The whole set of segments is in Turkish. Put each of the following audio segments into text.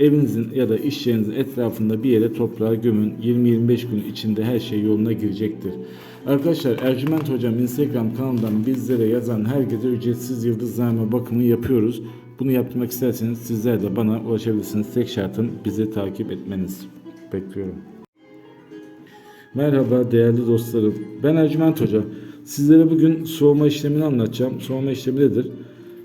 evinizin ya da iş yerinizin etrafında bir yere toprağa gömün. 20-25 gün içinde her şey yoluna girecektir. Arkadaşlar Ercüment Hocam Instagram kanalından bizlere yazan herkese ücretsiz yıldızname bakımı yapıyoruz. Bunu yapmak isterseniz sizler de bana ulaşabilirsiniz. Tek şartım bizi takip etmeniz. Bekliyorum. Merhaba değerli dostlarım. Ben Ercüment Hoca. Sizlere bugün soğuma işlemini anlatacağım. Soğuma işlemi nedir?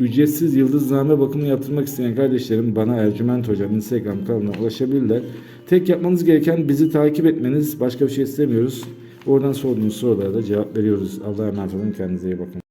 ücretsiz yıldızname bakımı yaptırmak isteyen kardeşlerim bana Ercüment Hocam Instagram kanalına ulaşabilirler. Tek yapmanız gereken bizi takip etmeniz. Başka bir şey istemiyoruz. Oradan sorduğunuz sorulara da cevap veriyoruz. Allah'a emanet olun. Kendinize iyi bakın.